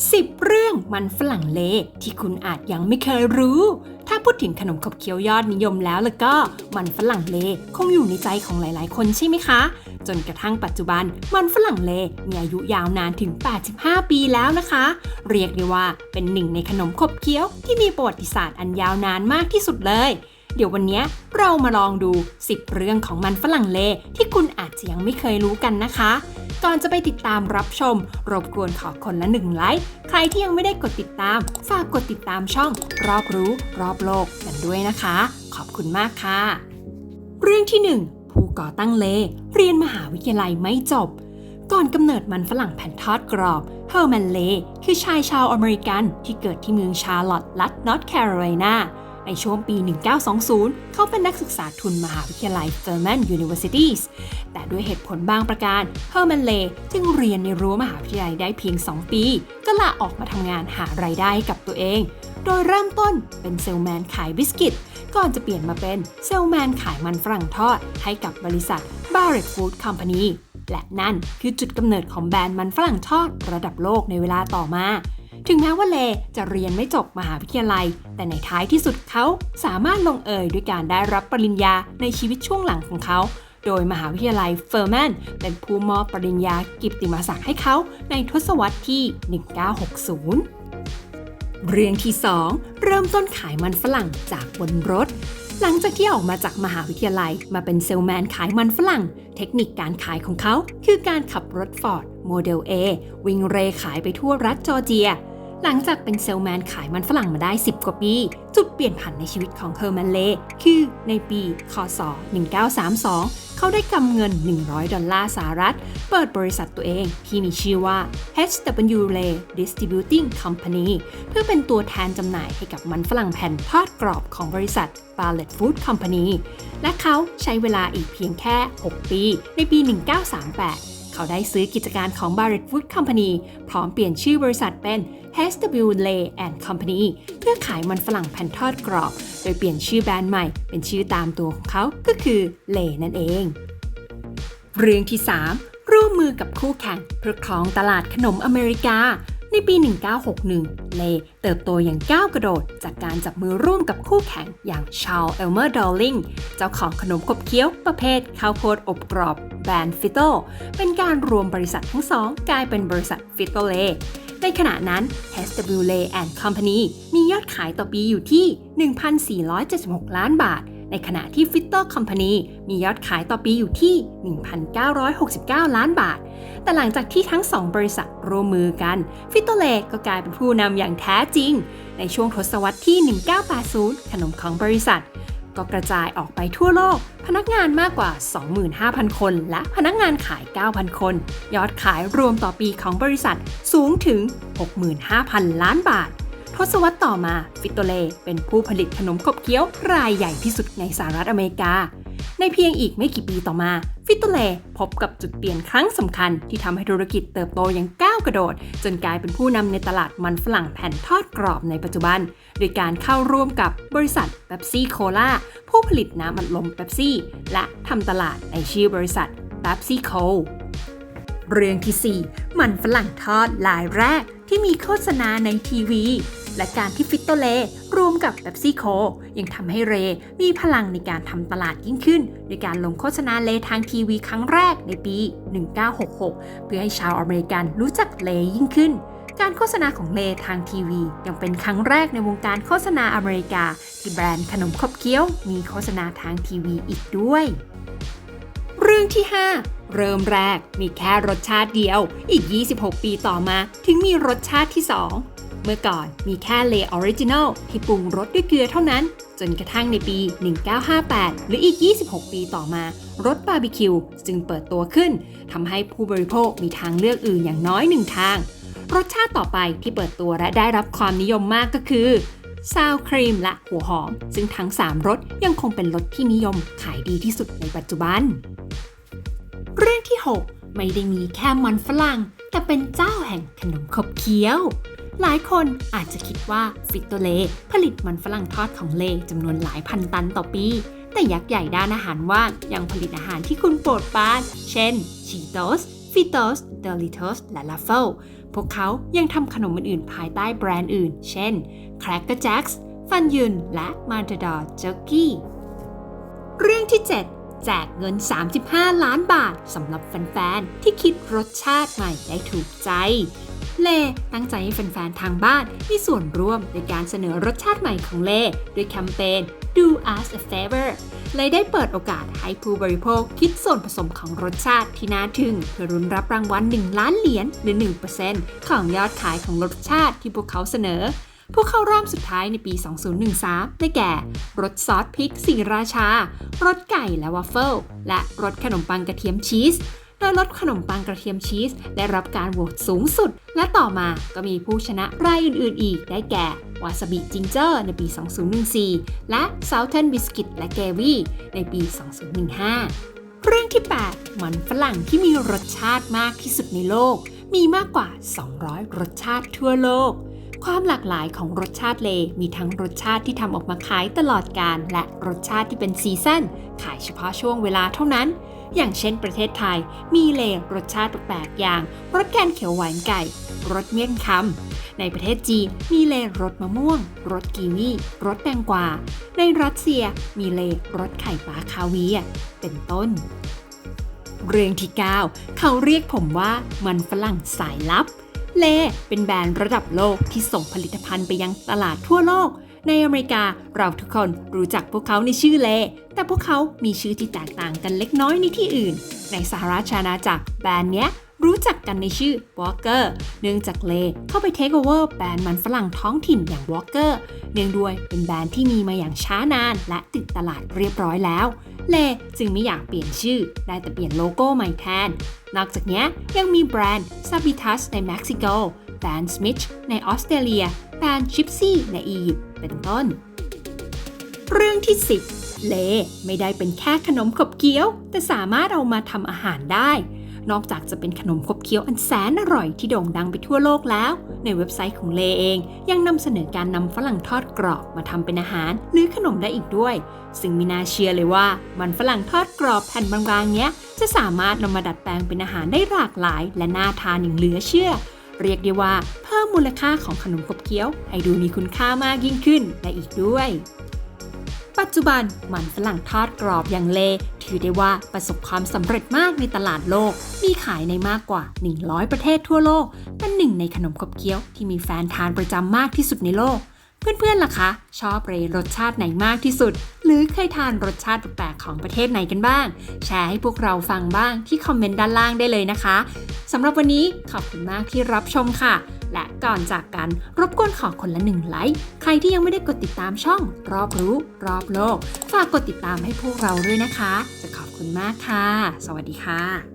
10 เรื่องมันฝรั่งเลที่คุณอาจยังไม่เคยรู้ ถ้าพูดถึงขนมขบเคี้ยวยอดนิยมแล้วแล้วก็ มันฝรั่งเลคงอยู่ในใจของหลาย ๆ คนใช่ไหมคะ จนกระทั่งปัจจุบันมันฝรั่งเลมีอายุยาวนานถึง 85 ปีแล้วนะคะ เรียกได้ว่าเป็นหนึ่งในขนมขบเคี้ยวที่มีประวัติศาสตร์อันยาวนานมากที่สุดเลย เดี๋ยววันนี้เรามาลองดู 10 เรื่องของมันฝรั่งเล ที่คุณอาจจะยังไม่เคยรู้กันนะคะ ก่อนจะไปติดตามรับชม รบกวนขอคนละหนึ่งไลค์ใครที่ยังไม่ได้กดติดตาม ฝากกดติดตามช่อง รอบรู้รอบโลกกันด้วยนะคะ ขอบคุณมากค่ะ เรื่องที่ 1 ผู้ก่อตั้งเล เรียนมหาวิทยาลัยไม่จบก่อนกำเนิดมันฝรั่งแผ่นทอดกรอบเฮอร์แมนเล คือชายชาวอเมริกันที่เกิดที่เมืองชาร์ลอตต์รัฐนอร์ทแคโรไลนา ในช่วงปี 1920 เขาเป็นนักศึกษาทุนมหาวิทยาลัย Furman Universities แต่ด้วยเหตุผลบางประการ เฮอร์แมนเลจึงเรียนในรั้วมหาวิทยาลัยได้เพียง 2 ปี ก็ลาออกมาทำงานหารายได้กับตัวเอง โดยเริ่มต้นเป็นเซลแมนขายบิสกิต ก่อนจะเปลี่ยนมาเป็นเซลแมนขายมันฝรั่งทอด ให้กับบริษัท Barrett Food Company และนั่นคือจุดกำเนิดของแบรนด์มันฝรั่งทอดระดับโลกในเวลาต่อมา ถึงแม้ว่าเลจะเรียนไม่จบมหาวิทยาลัย แต่ในท้ายที่สุดเขาสามารถลงเอยด้วยการได้รับปริญญาในชีวิตช่วงหลังของเขาโดยมหาวิทยาลัยเฟอร์แมนเป็นผู้มอบปริญญากิตติมศักดิ์ให้เขาในทศวรรษที่ 1960 เรื่องที่ 2 เริ่มต้นขายมันฝรั่งจากบนรถ หลังจากที่ออกมาจากมหาวิทยาลัยมาเป็นเซลแมนขายมันฝรั่ง เทคนิคการขายของเขา คือการขับรถฟอร์ดโมเดล A วิ่งเรขายไปทั่วรัฐจอร์เจีย หลังจากเป็นเซลแมนขายมันฝรั่งมาได้ 10 กว่าปี จุดเปลี่ยนผันในชีวิตของเฮอร์แมนเล คือในปี คศ 1932 เขาได้กำเงิน 100 ดอลลาร์สหรัฐ เปิดบริษัทตัวเองที่มีชื่อว่า HW Lay Distributing Company เพื่อเป็นตัวแทนจำหน่ายให้กับมันฝรั่งแผ่นทอดกรอบของบริษัท Barlett Food Company และเขาใช้เวลาอีกเพียงแค่ 6 ปี ในปี 1938 เขาได้ซื้อกิจการของ Barrett Food Company พร้อมเปลี่ยนชื่อบริษัทเป็น HW Lay and Company เพื่อขายมันฝรั่งแผ่นทอดกรอบ โดยเปลี่ยนชื่อแบรนด์ใหม่เป็นชื่อตามตัวของเขาก็คือ Lay นั่นเอง เรื่องที่ 3 ร่วมมือกับคู่แข่งเพื่อครองตลาดขนมอเมริกาในปี 1961 เลเติบโตอย่างก้าวกระโดด จากการจับมือร่วมกับคู่แข่งอย่างชา l เอลเมอร์ดอลลิงเจ้าของขนมขบเคี้ยวประเภทข้าวโพดอบกรอบแบรนด์ฟิโตเป็นการรวมบริษัททั้งสองกลายเป็นบริษัทฟิโตเล ในขณะนั้น HW Lay and Company มียอดขายต่อปีอยู่ที่ 1,476 ล้านบาท ในขณะที่ f i t t o Company มียอดขายต่อปีอยู่ที่ 1,969 ล้านบาท แต่หลังจากที่ทั้งสองบริษัทร่วมมือกันฟิโตเลก็กลายเป็นผู้นำอย่างแท้จริง ในช่วงทศวรรษที่ 1980 ขนมของบริษัท ก็กระจายออกไปทั่วโลก พนักงานมากกว่า 25,000 คน และพนักงานขาย 9,000 คน ยอดขายรวมต่อปีของบริษัทสูงถึง 65,000 ล้านบาท ทศวรรษต่อมาฟิโตเลเป็นผู้ผลิตขนมขบเคี้ยวรายใหญ่ที่สุดในสหรัฐอเมริกา ในเพียงอีกไม่กี่ปีต่อมา ฟิโตเลพบกับจุดเปลี่ยนครั้งสำคัญที่ทำให้ธุรกิจเติบโตอย่าง กระโดด จนกลายเป็นผู้นำในตลาดมันฝรั่งแผ่นทอดกรอบในปัจจุบัน โดยการเข้าร่วมกับบริษัทเบปซี่โคลาผู้ผลิตน้ำอัดลมเบปซี่ และทำตลาดในชื่อบริษัทเบปซี่โคเรื่องที่ 4 มันฝรั่งทอดลายแรกที่มีโฆษณาในทีวี และการที่ฟิตโตเลรวมกับเบปซี่โคยังทำให้เรมีพลังในการทำตลาดยิ่งขึ้นโดยการลงโฆษณาเลทางทีวีครั้งแรกในปี 1966 เพื่อให้ชาวอเมริกันรู้จักเลยิ่งขึ้น การโฆษณาของเลทางทีวี ยังเป็นครั้งแรกในวงการโฆษณาอเมริกา ที่แบรนด์ขนมขบเคี้ยว มีโฆษณาทางทีวีอีกด้วย เรื่องที่ 5เริ่มแรกมีแค่รสชาติเดียว อีก 26 ปีต่อมา ถึงมีรสชาติที่ 2 เมื่อก่อนมีแค่เลออริจินอลที่ปรุงรสด้วยเกลือเท่านั้น จนกระทั่งในปี 1958 หรืออีก 26 ปีต่อมารสบาร์บีคิวจึงเปิดตัวขึ้นทำให้ผู้บริโภคมีทางเลือกอื่นอย่างน้อยหนึ่งทาง รสชาติต่อไปที่เปิดตัวและได้รับความนิยมมากก็คือซาวครีมและหัวหอม ซึ่งทั้ง 3รสยังคงเป็นรสที่นิยมขายดีที่สุดในปัจจุบัน เรื่องที่ 6 ไม่ได้มีแค่มันฝรั่ง แต่เป็นเจ้าแห่งขนมขบเคี้ยว หลายคนอาจจะคิดว่าฟิตโตเลผลิตมันฝรั่งทอดของเลจำนวนหลายพันตันต่อปี แต่ยักษ์ใหญ่ด้านอาหารว่างยังผลิตอาหารที่คุณโปรดปราน เช่นชีโตส Fitos Doritos และ Ruffle พวกเขายังทำขนมอื่นๆภายใต้แบรนด์อื่น เช่น Cracker Jacks ฟันยุนและ Matador Jerky เรื่องที่ 7 แจกเงิน 35 ล้านบาทสำหรับแฟน ๆ ที่คิดรสชาติใหม่ได้ถูกใจ เล่ตั้งใจให้แฟนๆ ทางบ้านมีส่วนร่วมในการเสนอรสชาติใหม่ของเล่ด้วยแคมเปญ Do us a favor เลยได้เปิดโอกาสให้ผู้บริโภคคิดส่วนผสมของรสชาติที่น่าทึ่ง เพื่อรุนรับรางวัล 1 ล้านเหรียญหรือ 1%ของยอดขายของรสชาติที่พวกเขาเสนอผู้เข้ารอบสุดท้ายในปี 2013 ได้แก่ รสซอสพริกสีราชา รสไก่และวาฟเฟิล และรสขนมปังกระเทียมชีส โดยรสขนมปังกระเทียมชีสได้รับการโหวตสูงสุด และต่อมาก็มีผู้ชนะรายอื่นๆ อีกได้แก่วาซาบิจิงเจอร์ในปี 2014 และ Southern Biscuit และ g a v y ในปี 2015 เรื่องที่ 8 มันฝรั่งที่มีรสชาติมากที่สุดในโลก มีมากกว่า 200 รสชาติทั่วโลก ความหลากหลายของรสชาติเลมีทั้งรสชาติที่ทำออกมาขายตลอดการ และรสชาติที่เป็นซีซั่นขายเฉพาะช่วงเวลาเท่านั้น อย่างเช่นประเทศไทย มีเลรสชาติแปลกๆอย่าง รสแกงเขียวหวานไก่ รสเมี่ยงคำ ในประเทศจีนมีเลรสมะม่วง รสกีวี รสแตงกวา ในรัสเซียมีเลรสไข่ปลาคาเวีย เป็นต้น เรื่องที่ 9 เขาเรียกผมว่ามันฝรั่งสายลับ เลเป็นแบรนด์ระดับโลกที่ส่งผลิตภัณฑ์ไปยังตลาดทั่วโลก ในอเมริกาเราทุกคนรู้จักพวกเขาในชื่อเล แต่พวกเขามีชื่อที่แตกต่างกันเล็กน้อยในที่อื่น ในสหราชอาณาจักรแบรนด์เนี้ย รู้จักกันในชื่อ Walker เนื่องจากเลเข้าไปเทคโอเวอร์แบรนด์มันฝรั่งท้องถิ่นอย่าง Walker เนื่องด้วยเป็นแบรนด์ที่มีมาอย่างช้านาน และติดตลาดเรียบร้อยแล้ว เลจึงไม่อยากเปลี่ยนชื่อ ได้แต่เปลี่ยนโลโก้ใหม่แทน นอกจากนี้ยังมีแบรนด์ Sabitas ในเม็กซิโกแบรนด์ Smith ในออสเตรเลียแบรนด์ Gypsy ในอียิปต์เป็นต้น เรื่องที่ 10เลไม่ได้เป็นแค่ขนมขบเคี้ยว แต่สามารถเอามาทำอาหารได้ นอกจากจะเป็นขนมขบเคี้ยวอันแสนอร่อยที่โด่งดังไปทั่วโลกแล้ว ในเว็บไซต์ของเลเอง ยังนำเสนอการนำฝรั่งทอดกรอบมาทำเป็นอาหาร หรือขนมได้อีกด้วย ซึ่งม่น่าเชื่อเลยว่า มันฝรั่งทอดกรอบแผ่นบางๆเนี้ย จะสามารถนำมาดัดแปลงเป็นอาหารได้หลากหลาย และน่าทานอย่างเหลือเชื่อ เรียกได้ว่าเพิ่มมูลค่าของขนมขบเคี้ยว ให้ดูมีคุณค่ามากยิ่งขึ้นได้อีกด้วย ปัจจุบันมันฝรั่งทอดกรอบอย่างเล ถือได้ว่าประสบความสำเร็จมากในตลาดโลก มีขายในมากกว่า 100 ประเทศทั่วโลก เป็นหนึ่งในขนมขบเคี้ยวที่มีแฟนทานประจำมากที่สุดในโลก เพื่อนๆล่ะคะ ชอบเรรสชาติไหนมากที่สุด หรือเคยทานรสชาติแปลกๆของประเทศไหนกันบ้าง แชร์ให้พวกเราฟังบ้างที่คอมเมนต์ด้านล่างได้เลยนะคะสำหรับวันนี้ขอบคุณมากที่รับชมค่ะ และก่อนจากกันรบกวนขอคนละหนึ่งไลค์ ใครที่ยังไม่ได้กดติดตามช่อง รอบรู้ รอบโลก ฝากกดติดตามให้พวกเราด้วยนะคะ จะขอบคุณมากค่ะ สวัสดีค่ะ